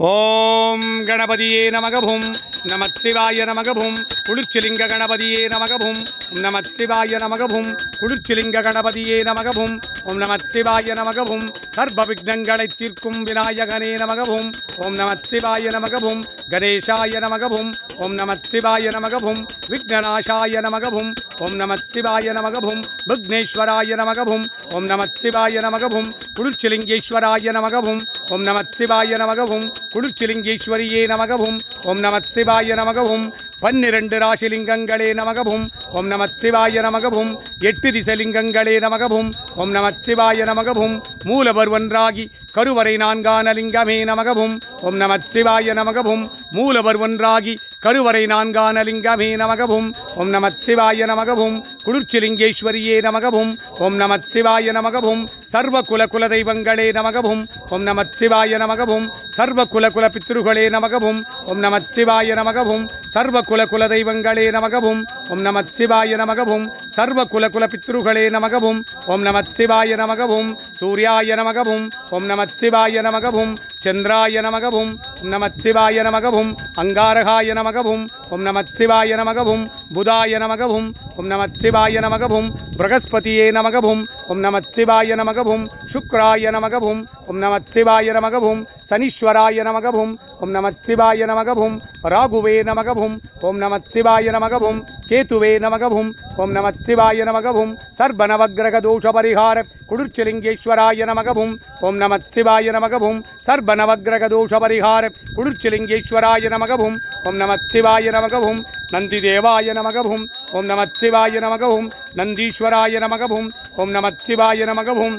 ஓம் கணபதியே நமகபும் நமச்சிவாய நமகபும் குளிர்ச்சிலிங்க கணபதியே நமகபும் நமச்சிவாய நமகபும் குளிர்ச்சிலிங்க கணபதியே நமகபும் ஓம் நமச்சிவாய நமகபும் சர்வ விக்னங்களை தீர்க்கும் விநாயகனே நமகபும் ஓம் நமச்சிவாய நமகபும் கணேசாய நமகபும் ஓம் நமச்சிவாய நமகபும் விக்னநாசாய நமகபும் ஓம் நமச்சிவாய நமகபும் விக்னேஸ்வராய நமகபும் ஓம் நமச்சிவாய நமகபும் குளிர்ச்சிலிங்கேஸ்வராய நமகபும் ஓம் நமச்சிவாய நமகபும் குளிர்ச்சிலிங்கேஸ்வரியே நமகபும் ஓம் நமச்சிவாய நமகபும் பன்னிரண்டு ராசிலிங்கங்களே நமகபும் ஓம் நமச்சிவாய நமகபும் எட்டு திசலிங்கங்களே நமகபும் ஓம் நமச்சிவாய நமகபும் மூலவர்வன்றாகி கருவறை நான்கான லிங்கமே நமகபும் ஓம் நமச்சிவாய நமகபும் மூலவர்வன்றாகி கருவறை நான்கான லிங்கமே நமகவும். ஓம் நமச்சிவாய நமகவும். குளிர்ச்சிலிங்கேஸ்வரியே நமகவும். ஓம் நமச்சிவாய நமகவும். சர்வ குல குல தெய்வங்களே நமகவும். ஓம் நமச்சிவாய நமகவும். சர்வ குல குல பித்ருகளே நமகவும். ஓம் நமச்சிவாய நமகவும். சர்வ குல குல தெய்வங்களே நமகவும். ஓம் நம சிவாய நமகவும். சர்வ குல குல பித்ருகளே நமகவும். ஓம் நம சிவாய நமகவும். சூர்யாய நமகவும். ஓம் நம சிவாய நமகவும். சந்திராய நமகவும். ஓம் நம சிவாய நமகவும். அங்காரகாய நமகவும். ஓம் நம சிவாய நமகவும். புதாய நமகவும். ஓம் நம சிவாய நமகவும். பிரகஸ்பதியே நமகவும். ஓம் நம சிவாய நமகவும். சுக்ராய நமகவும். ஓம் நம சிவாய நமகவும். शनीश्वराय नमक भूम ओं नम शिवाय नमक भूम राघुवे नमक भूम ओं नम शिवाय नमक भूम केतुवे नमक भूम ओं नम शिवाय नमक भूम सर्वनवग्रह दोष परिहार कुड़ुर्चिलिंगेश्वराय नमक भूम ओं नम शिवाय नमक भूम सर्वनवग्रह दोष परिहार कुड़ुर्चिलिंगेश्वराय नमक भूम ओं नम शिवाय नमक भूम नंदिदेवाय नमक भूम ओं नम शिवाय नमक भूम नंदीश्वराय नमक भूम ओं नम शिवाय नमक भूम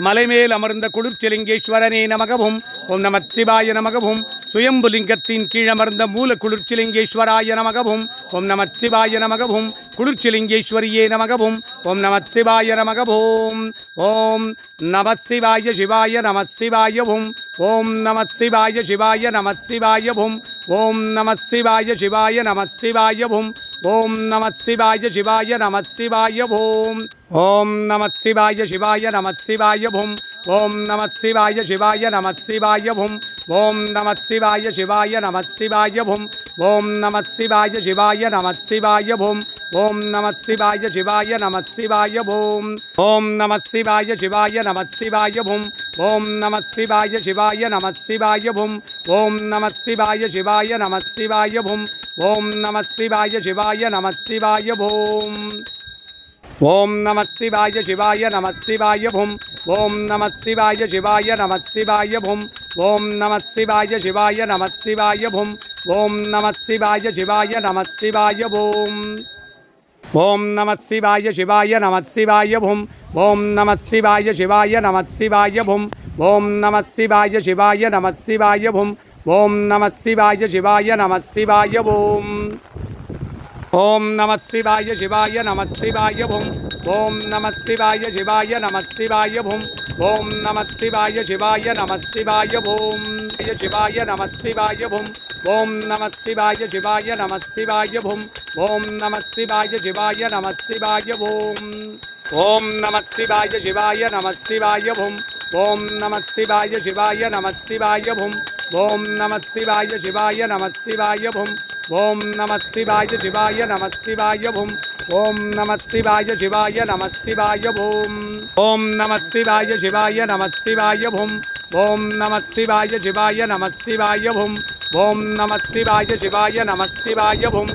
மலைமேல் அமர்ந்த குளிர்ச்சிலிங்கேஸ்வரனே நமகவும். ஓம் நம சிவாய நமகவும். சுயம்புலிங்கத்தின் கீழமர்ந்த மூல குளிர்ச்சிலிங்கேஸ்வராய நமகவும். ஓம் நம சிவாய நமகவும். குளிர்ச்சிலிங்கேஸ்வரியே நமகவும். ஓம் நம சிவாய நமகவும். ஓம் நம சிவாய சிவாய நம சிவாயவும் ஓம் நம சிவாய சிவாய நம சிவாயவும் ஓம் நம சிவாய சிவாய நம சிவாயவும் ओम नमः शिवाय शिवाय नमः शिवाय भूम ओम नमः शिवाय शिवाय नमः शिवाय भूम ओम नमः शिवाय शिवाय नमः शिवाय भूम ओम नमः शिवाय शिवाय नमः शिवाय भूम ओम नमः शिवाय शिवाय नमः शिवाय भूम ओम नम शिवाय शिवाय नम शिवाय भूम ओम नम शिवाय शिवाय नम शिवाय भूम ओम नम शिवाय शिवाय नम शिवाय भूम ओम नम शिवाय शिवाय नम शिवाय भूम ओम नम शिवाय शिवाय नम शिवाय भूम ओम नम शिवाय शिवाय नम शिवाय भूम ओम नम शिवाय शिवाय नम शिवाय भूम ओम नम शिवाय शिवाय नम शिवाय भूम ओम नम शिवाय शिवाय नम शिवाय भूम ఓం నమశివాయ శివాయ నమశివాయ భుం. ఓం నమశివాయ శివాయ నమశివాయ భుం. ఓం నమశివాయ శివాయ నమశివాయ భుం. ఓం నమశివాయ శివాయ నమశివాయ భూం. ओम नमः शिवाय शिवाय नमः शिवाय भूम ओम नमः शिवाय शिवाय नमः शिवाय भूम ओम नमः शिवाय शिवाय नमः शिवाय भूम शिवाय नमः शिवाय भूम ओम नमः शिवाय शिवाय नमः शिवाय भूम ओम नमः शिवाय शिवाय नमः शिवाय भूम ओम नमः शिवाय शिवाय नमः शिवाय भूम ओम नमः शिवाय शिवाय नमः शिवाय भूम ओम नमः शिवाय शिवाय नमः शिवाय भूम ஓம் நமஸ்திவாய சிவாய நமஸ்திவாய ஓம் ஓம் நமஸ்திவாய சிவாய நமஸ்திவாய ஓம் ஓம் நமஸ்திவாய சிவாய நமஸ்திவாய ஓம் ஓம் நமஸ்திவாய சிவாய நமஸ்திவாய ஓம் ஓம் நமஸ்திவாய சிவாய நமஸ்திவாய ஓம்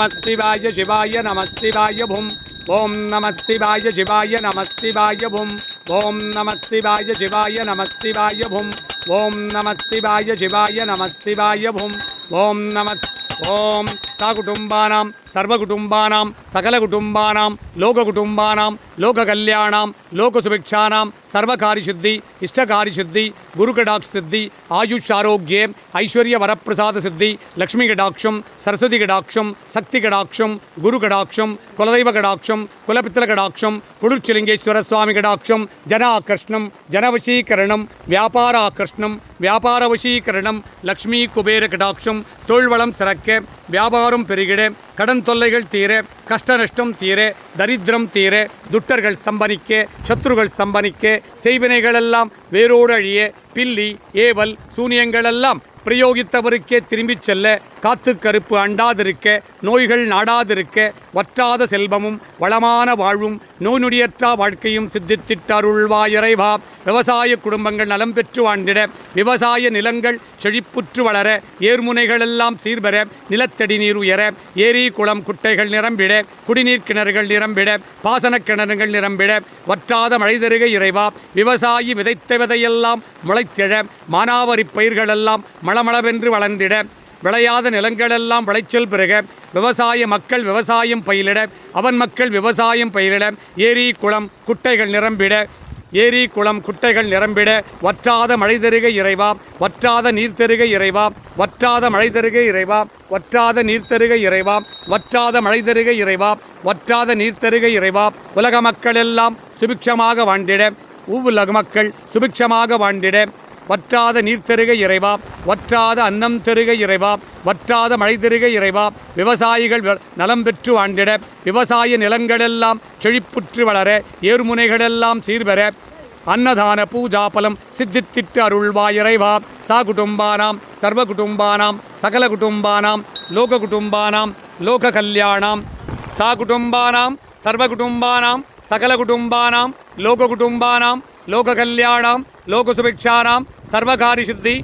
शिवाय शिवाय नम शिवाय भूम। ओम नम शिवाय शिवाय नम शिवाय भूम। ओम नम शिवाय शिवाय नम शिवाय भूम। ओम नम शिवाय शिवाय नम शिवाय भूम। ओम नम ओम सकुटुंबा சர்வகுடும்பானாம் சகலகுடும்பானாம் லோககுடும்பானாம் லோககல்யாணாம் லோகசுபிக்ஷானாம் சர்வகாரிசுத்தி இஷ்டகாரிசுத்தி குருகடாக் சித்தி ஆயுஷ் ஆரோக்கியே ஐஸ்வர்ய வரப்பிரசாத சித்தி லக்ஷ்மி கடாட்சம் சரஸ்வதி கடாட்சம் சக்தி கடாட்சம் குரு கடாட்சம் குலதெய்வ கடாட்சம் குலபித்தல கடாட்சம் புடுச்சிலிங்கேஸ்வர சுவாமி கடாட்சம் ஜன ஆகர்ஷ்ணம் ஜனவசீகரணம் வியாபார ஆகர்ஷ்ணம் வியாபார வசீகரணம் லக்ஷ்மி குபேர கடாட்சம் தொழில்வளம் சிறக்க வியாபாரம் பெருகிட கடன் தொல்லைகள் தீர கஷ்ட நஷ்டம் தீர தரித்திரம் தீர துட்டர்கள் சம்பனிக்க சத்ருகள் சம்பனிக்க செய்வினைகளெல்லாம் வேரோடு அழிய பில்லி ஏவல் சூனியங்களெல்லாம் பிரயோகித்தவருக்கே திரும்பிச் செல்ல காத்து கருப்பு அண்டாதிருக்க நோய்கள் நாடாதிருக்க வற்றாத செல்வமும் வளமான வாழ்வும் நோய் நொடியற்றா வாழ்க்கையும் சித்தித்திட்டருள்வாயறைவா. விவசாய குடும்பங்கள் நலம் பெற்று வாழ்ந்திட விவசாய நிலங்கள் செழிப்புற்று வளர ஏர்முனைகளெல்லாம் சீர்பெற நிலத்தடி நீர் உயர ஏரி குளம் குட்டைகள் நிரம்பிட குடிநீர் கிணறுகள் நிரம்பிட பாசனக் கிணறுகள் நிரம்பிட வற்றாத மழை தருக இறைவா. விவசாயி விதைத்த விதையெல்லாம் முளைத்திட மானாவரி பயிர்களெல்லாம் மளமளவென்று வளர்ந்திட விளையாத நிலங்களெல்லாம் விளைச்சல் பெருக. விவசாய மக்கள் விவசாயம் பயிலிட. அவன் மக்கள் விவசாயம் பயிலிட. ஏரி குளம் குட்டைகள் நிரம்பிட. ஏரி குளம் குட்டைகள் நிரம்பிட. வற்றாத மழை தருக இறைவா. வற்றாத நீர் தருக இறைவா. வற்றாத மழை தருக இறைவா. வற்றாத நீர் தருக இறைவா. வற்றாத மழை தருக இறைவா. வற்றாத நீர் தருக இறைவா. உலக மக்கள் எல்லாம் சுபிக்ஷமாக வாழ்ந்திட. உலக மக்கள் சுபிக்ஷமாக வாழ்ந்திட. வற்றாத நீர் தருக இறைவா வற்றாத அன்னம் தருக இறைவா வற்றாத மழை தருக இறைவா விவசாயிகள் நலம் பெற்று வாழ்ந்திட விவசாய நிலங்களெல்லாம் செழிப்புற்று வளர ஏர்முனைகளெல்லாம் சீர்பெற அன்னதான பூஜா பலம் சித்தித்திட்டு அருள்வா இறைவா. சா குடும்பானாம் சர்வ குடும்பானாம் சகல குடும்பானாம் லோக குடும்பானாம் லோக கல்யாணாம். சா குடும்பானாம் சர்வ குடும்பானாம் சகல குடும்பானாம் லோக குடும்பானாம் లోకకళ్యాణం లోకసుభిక్షాణం సర్వకార్యసిద్ధి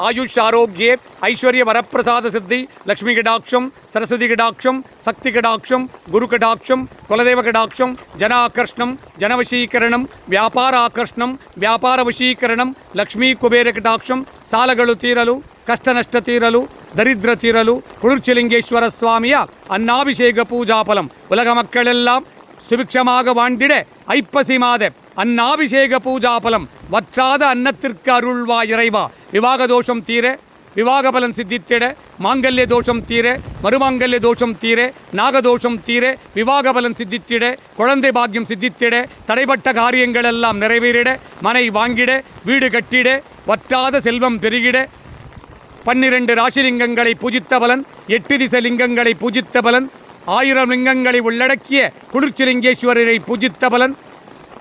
ఆయుష్ ఆరోగ్యే ఐశ్వర్య వరప్రసాద సిద్ధి లక్ష్మీకటాక్షం సరస్వతికటాక్షం శక్తికటాక్షం గురుకటాక్షం కులదేవకటాక్షం జనాకర్షణం జనవశీకరణం వ్యాపారాకర్షణం వ్యాపారవశీకరణం లక్ష్మీ కుబేర కటాక్షం సాలగలు తీరలు కష్టనష్ట తీరలు దరిద్ర తీరలు ಕುಳುರ್ಚಲಿಂಗೇಶ್ವರ స్వామియ అన్నాభిషేక పూజాఫలం ఉలగ మక్కళెల్లాం சுபிக்ஷமாக வாழ்ந்திட ஐப்பசி மாத அன்னாபிஷேக பூஜாபலம். வற்றாத அன்னத்திற்கு அருள்வா இறைவா. விவாக தோஷம் தீர விவாக பலன் சித்தித்திட மாங்கல்ய தோஷம் தீர மறுமாங்கல்ய தோஷம் தீர நாகதோஷம் தீர விவாக பலன் சித்தித்திட குழந்தை பாக்கியம் சித்தித்திட தடைப்பட்ட காரியங்கள் எல்லாம் நிறைவேறிட மனை வாங்கிட வீடு கட்டிட வற்றாத செல்வம் பெருகிட பன்னிரண்டு ராசிலிங்கங்களை பூஜித்த பலன் எட்டு திசை லிங்கங்களை பூஜித்த பலன் ஆயிரம் லிங்கங்களை உள்ளடக்கிய குளிர்ச்சிலிங்கேஸ்வரரை பூஜித்த பலன்.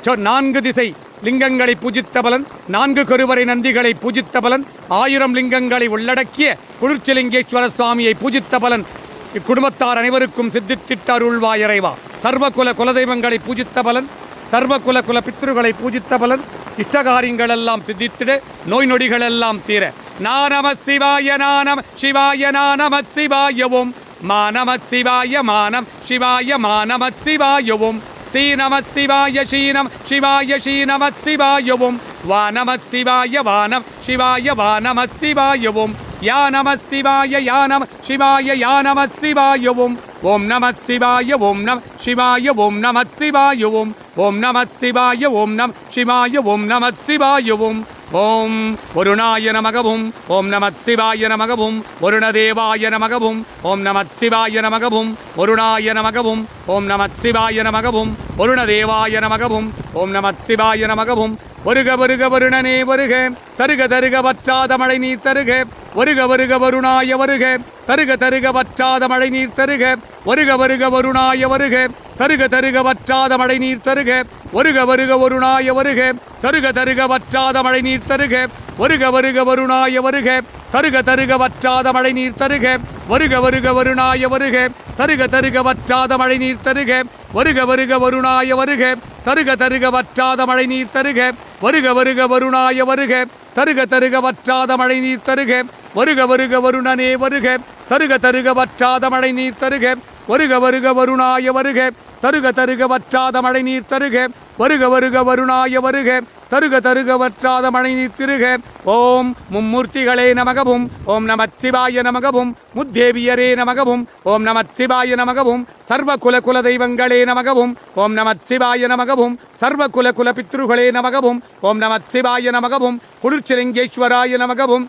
சொ- நான்கு திசை லிங்கங்களை பூஜித்த பலன். நான்கு கருவறை நந்திகளை பூஜித்த பலன். ஆயிரம் லிங்கங்களை உள்ளடக்கிய குளிர்ச்சிலிங்கேஸ்வர சுவாமியை பூஜித்த பலன். இக்குடும்பத்தார் அனைவருக்கும் சித்தித்திட்ட அருள்வா இறைவா. சர்வகுல குலதெய்வங்களை பூஜித்த பலன். சர்வகுல குல பித்ருகளை பூஜித்த பலன். இஷ்டகாரியங்களெல்லாம் சித்தித்திட நோய் நொடிகளெல்லாம் தீர. நானம சிவாய நானம சிவாய நானம சிவாயவும். மானம சிவாய மானம் சிவாய மானம சிவாயவும் ஸ்ரீநம சிவாய ஸ்ரீநம சிவாய ஸ்ரீநம சிவாயவும் வானம சிவாய வானம் சிவாய வானம சிவாயவும் யா நம சிவாய யா சிவாய யா நம சிவாயவும் ஓம் நம சிவாய ஓம் நம் சிவாய ஓம் நம சிவாயவும் ஓம் நம சிவாய ஓம் நம் சிவாய ஓம் நம சிவாயவும் ஓம் வருணாய நமகவும் ஓம் நம சிவாய நமகவும் வருணதேவாய நமகவும் ஓம் நம சிவாய நமகவும் வருணாய நமகவும் ஓம் நம சிவாய நமகவும் வருணதேவாய நமகவும் ஓம் நம சிவாய நமகவும். வருக வருக வருணனே வருக. தருக தருக வற்றாத மழை நீ தருக. வருக வருக வருணாய வருக. தருக தருக வற்றாத மழை நீர் தருக. வருக வருக வருணாய வருக. தருக தருக வற்றாத மழை நீர் தருக. வருக வருக வருணாய வருக. தருக தருக வற்றாத மழை நீர் தருக. வருக வருக வருணாய வருக. தருக தருக வற்றாத மழை நீர் தருக. வருக வருக வருணாய வருக. தருக தருக வற்றாத மழை நீர் தருக. வருக வருக வருணாய வருக. தருக தருக வற்றாத மழை நீர் தருக. வருக வருக வருணாய வருக. தருக தருக வற்றாத மழை நீர் தருக. வருக வருக வருணனே வருக. தருக தருக வற்றாத மழை நீர் தருக. வருக வருக வருணாய வருக. தருக தருக வற்றாத மழை நீர் தருக. வருக வருக வருணாய வருக. தருக தருக வற்றாத மழை நீர் திருக. ஓம் மும்மூர்த்திகளே நமகவும். ஓம் நமச்சிவாய நமகவும். முத்தேவியரே நமகவும். ஓம் நமச்சிவாய நமகவும். சர்வ குல குல தெய்வங்களே நமகவும். ஓம் நமச்சிவாய நமகவும். சர்வ குல குல பித்ருகளே நமகவும். ஓம் நமச்சிவாய நமகவும். குளிர்ச்சிலிங்கேஸ்வராய நமகவும்.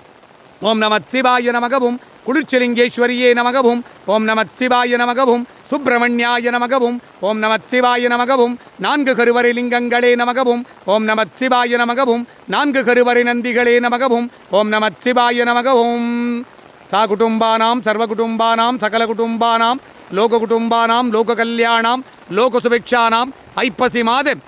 ஓம் நமச்சிவாய நமகவும். குளிர்ச்சலிங்கேஸ்வரியே நமகவும் ஓம் நமச்சிவாய நமகவும் சுப்பிரமணியாய நமகவும் ஓம் நமச்சிவாய நமகவும் நான்கு கருவறை லிங்கங்களே நமகவும் ஓம் நமச்சிவாய நமகவும் நான்கு கருவறை நந்திகளே நமகவும் ஓம் நமச்சிவாய நமகவும். சா குடும்பானாம் சர்வ குடும்பானாம் சகல குடும்பானாம் லோக குடும்பானாம் லோக கல்யாணாம் லோக சுபிக்ஷானாம் ஐப்பசி மாதம்